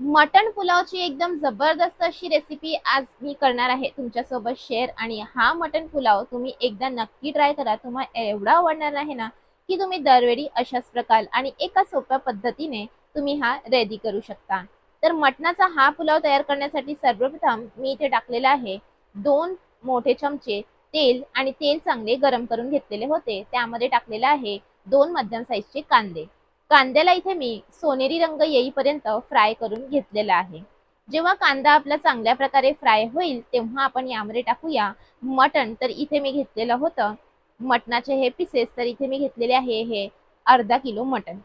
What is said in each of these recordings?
मटण पुलावची एकदम जबरदस्त अशी रेसिपी आज मी करणार आहे. तुमच्यासोबत शेअर आणि हा मटण पुलाव तुम्ही एकदा नक्की ट्राय करा. तुम्हाला एवढा आवडणार आहे ना की तुम्ही दरवेळी अशाच प्रकार आणि एका सोप्या पद्धतीने तुम्ही हा रेडी करू शकता. तर मटणाचा हा पुलाव तयार करण्यासाठी सर्वप्रथम मी इथे टाकलेला आहे दोन मोठे चमचे तेल आणि तेल चांगले गरम करून घेतलेले होते. त्यामध्ये टाकलेलं आहे दोन मध्यम साईजचे कांदे. कांद्याला इथे मी सोनेरी रंग येईपर्यंत फ्राय करून घेतलेला आहे. जेव्हा कांदा आपला चांगल्या प्रकारे फ्राय होईल तेव्हा आपण यामध्ये टाकूया मटण. तर इथे मी घेतलेलं होतं. मटणाचे हे पीसेस तर इथे मी घेतलेले आहे हे अर्धा किलो मटण.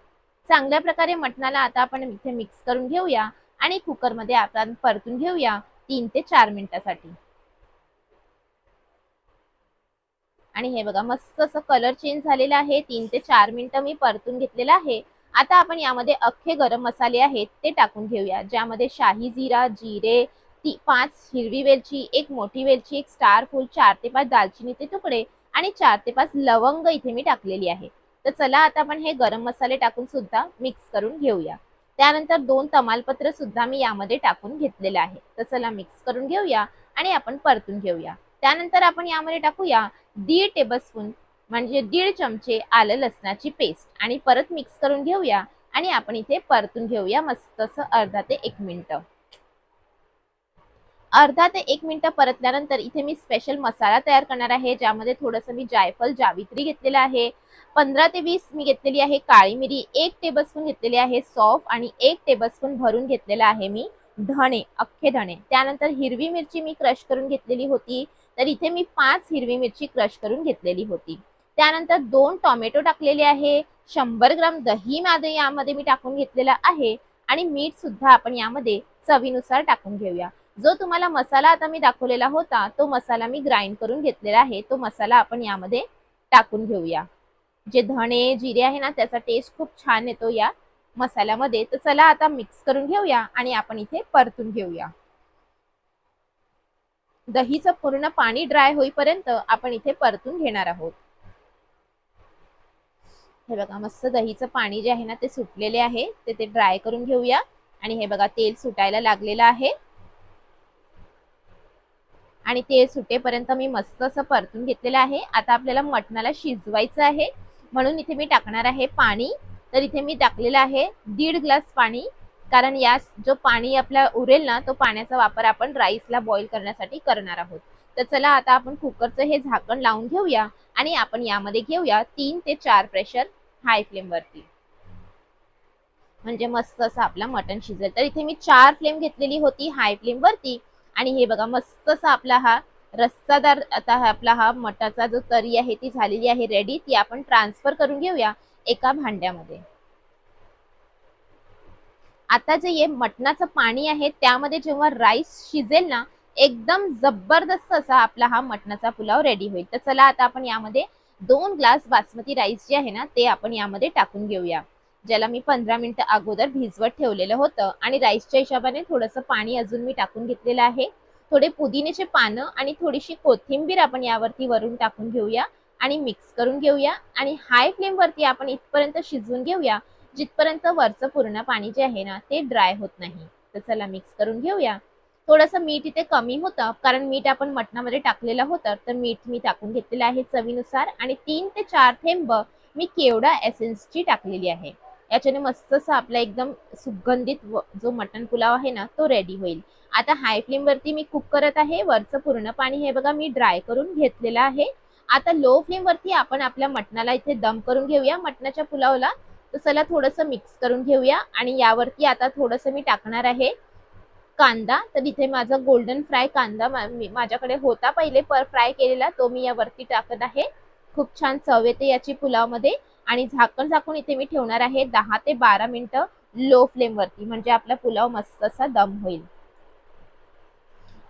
चांगल्या प्रकारे मटणाला आता आपण इथे मिक्स करून घेऊया आणि कुकरमध्ये आपण परतून घेऊया तीन ते चार मिनिटासाठी. आणि हे बघा मस्त असं कलर चेंज झालेला आहे. तीन ते चार मिनिटं मी परतून घेतलेलं आहे. आता आपण यामध्ये अख्खे गरम मसाले आहेत ते टाकून घेऊया ज्यामध्ये शाही जिरा जिरे ती पाच हिरवी वेलची एक मोठी वेलची एक स्टार फुल चार ते पाच दालचिनीचे तुकडे आणि चार ते पाच लवंग इथे मी टाकलेली आहे. तर चला आता आपण हे गरम मसाले टाकून सुद्धा मिक्स करून घेऊया. त्यानंतर दोन तमालपत्र सुद्धा मी यामध्ये टाकून घेतलेले आहे. तर चला मिक्स करून घेऊया आणि आपण परतून घेऊया. त्यानंतर आपण यामध्ये टाकूया दीड टेबलस्पून म्हणजे दीड चमचे आलं लसणाची पेस्ट आणि परत मिक्स करून घेऊया. आणि आपण इथे परतून घेऊया मस्त असं अर्धा ते एक मिनिट. अर्धा ते एक मिनिट परतल्यानंतर इथे मी स्पेशल मसाला तयार करणार आहे ज्यामध्ये थोडंसं मी जायफल जावित्री घेतलेलं आहे. पंधरा ते वीस मी घेतलेली आहे काळी मिरी एक टेबलस्पून घेतलेली आहे सॉफ आणि एक टेबलस्पून भरून घेतलेला आहे मी धणे अख्खे धणे. त्यानंतर हिरवी मिरची मी क्रश करून घेतलेली होती. तर इथे मी पाच हिरवी मिरची क्रश करून घेतलेली होती. त्यानंतर दोन टोमॅटो टाकलेले आहे. शंभर ग्राम दही मध्ये यामध्ये मी टाकून घेतलेला आहे. आणि मीठ सुद्धा आपण यामध्ये चवीनुसार टाकून घेऊया. जो तुम्हाला मसाला आता मी दाखवलेला होता तो मसाला मी ग्राइंड करून घेतलेला आहे. तो मसाला आपण यामध्ये टाकून घेऊया. जे धणे जिरे आहे ना त्याचा टेस्ट खूप छान येतो या मसाल्यामध्ये. तर चला आता मिक्स करून घेऊया आणि आपण इथे परतून घेऊया. दहीचं पूर्ण पाणी ड्राय होईपर्यंत आपण इथे परतून घेणार आहोत. हे बघा मस्त दहीचं पाणी जे आहे ना ते सुटलेले आहे. ते ते ड्राय करून घेऊया. आणि हे बघा तेल सुटायला लागलेलं आहे. आणि तेल सुटेपर्यंत मी मस्त असं परतून घेतलेलं आहे. आता आपल्याला मटणाला शिजवायचं आहे. म्हणून इथे मी टाकणार आहे पाणी. तर इथे मी टाकलेलं आहे दीड ग्लास पाणी. कारण यास जो पाणी आपला उरेल ना तो पाण्याचा वापर आपण राईसला बॉईल करण्यासाठी करणार आहोत. तर चला आता आपण कुकरचं हे झाकण लावून घेऊया आणि आपण यामध्ये घेऊया तीन ते चार प्रेशर हाय फ्लेम वरती. म्हणजे मस्त असं आपला मटण शिजेल. तर इथे मी चार फ्लेम घेतलेली होती हाय फ्लेम वरती. आणि हे बघा मस्त असा आपला हा रस्सादार आता आपला हा मटाचा जो तरी आहे ती झालेली आहे रेडी ती आपण ट्रान्सफर करून घेऊया एका भांड्यामध्ये. आता जे हे मटणाचं पाणी आहे त्यामध्ये जेव्हा राईस शिजेल ना एकदम जबरदस्त असा आपला हा मटणाचा पुलाव रेडी होईल. तर चला आता आपण यामध्ये दोन ग्लास बासमती राईस जे आहे ना ते आपण यामध्ये टाकून घेऊया. ज्याला मी पंधरा मिनिटं अगोदर भिजवत ठेवलेलं होतं आणि राईसच्या हिशोबाने थोडंसं पाणी अजून मी टाकून घेतलेलं आहे. थोडे पुदिनेचे पानं आणि थोडीशी कोथिंबीर आपण यावरती वरून टाकून घेऊया आणि मिक्स करून घेऊया. आणि हाय फ्लेमवरती आपण इथपर्यंत शिजवून घेऊया. जिथपर्यंत वरचं पूर्ण पाणी जे आहे ना ते ड्राय होत नाही. तर चला मिक्स करून घेऊया. थोडंसं मीठ इथे कमी होतं कारण मीठ आपण मटणामध्ये टाकलेलं होतं तर मीठ मी टाकून घेतलेलं आहे चवीनुसार आणि तीन ते चार थेंब मी केवढा एसेन्सची टाकलेली आहे. याच्याने मस्त असं आपला एकदम सुगंधित जो मटण पुलाव आहे ना तो रेडी होईल. आता हाय फ्लेम वरती मी कुक करत आहे. वरचं पूर्ण पाणी हे बघा मी ड्राय करून घेतलेलं आहे. आता लो फ्लेम वरती आपण आपल्या मटणाला इथे दम करून घेऊया. मटणाच्या पुलावला तर चला थोडंसं मिक्स करून घेऊया आणि यावरती आता थोडंसं मी टाकणार आहे कांदा. तर इथे माझा गोल्डन फ्राय कांदा माझ्याकडे होता पहिले पर फ्राय केलेला तो मी यावरती टाकत आहे. खूप छान चव येते याची पुलावमध्ये. आणि झाकण झाकून इथे मी ठेवणार आहे दहा ते बारा मिनटं लो फ्लेम वरती म्हणजे आपला पुलाव मस्त असा दम होईल.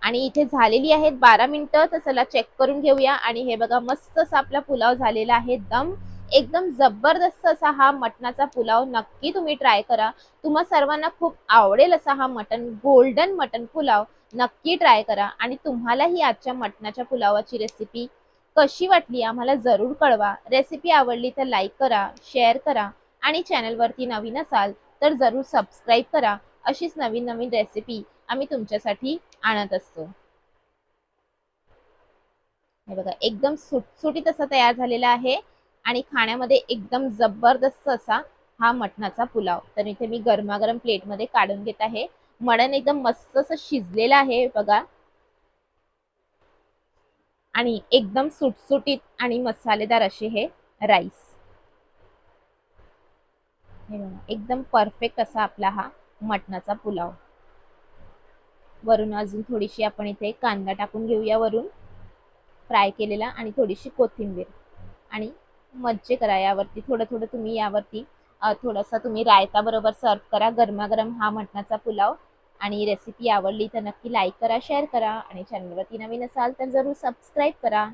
आणि इथे झालेली आहेत बारा मिनिटं तर चला चेक करून घेऊया. आणि हे बघा मस्त असा आपला पुलाव झालेला आहे दम. एकदम जबरदस्त असा हा मटणाचा पुलाव नक्की तुम्ही ट्राय करा. तुम्हा सर्वांना खूप आवडेल असा हा मटन गोल्डन मटन पुलाव नक्की ट्राय करा. आणि तुम्हाला ही आजच्या मटणाच्या पुलावाची रेसिपी कशी वाटली आम्हाला जरूर कळवा. रेसिपी आवडली तर लाईक करा शेअर करा आणि चॅनलवरती नवीन असाल तर जरूर सबस्क्राईब करा. अशीच नवीन नवीन रेसिपी आम्ही तुमच्यासाठी आणत असतो. हे बघा एकदम सुटसुटीत असा तयार झालेला आहे. आणि खाण्यामध्ये एकदम जबरदस्त असा हा मटणाचा पुलाव. तर इथे मी गरमागरम प्लेटमध्ये काढून घेत आहे. मटण एकदम मस्त असं शिजलेलं आहे बघा. आणि एकदम सुटसुटीत आणि मसालेदार असे हे राईस. हे बघा एकदम परफेक्ट असा आपला हा मटणाचा पुलाव. वरून अजून थोडीशी आपण इथे कांदा टाकून घेऊया वरून. फ्राय केलेला आणि थोडीशी कोथिंबीर. आणि मज्जे करा यावरती थोडं थोडं तुम्ही यावरती थोडासा तुम्ही रायता बरोबर सर्व करा. गरमागरम हा मटणाचा पुलाव आणि रेसिपी आवडली तर नक्की लाईक करा शेअर करा आणि चॅनलवरती नवीन असाल तर जरूर सबस्क्राईब करा.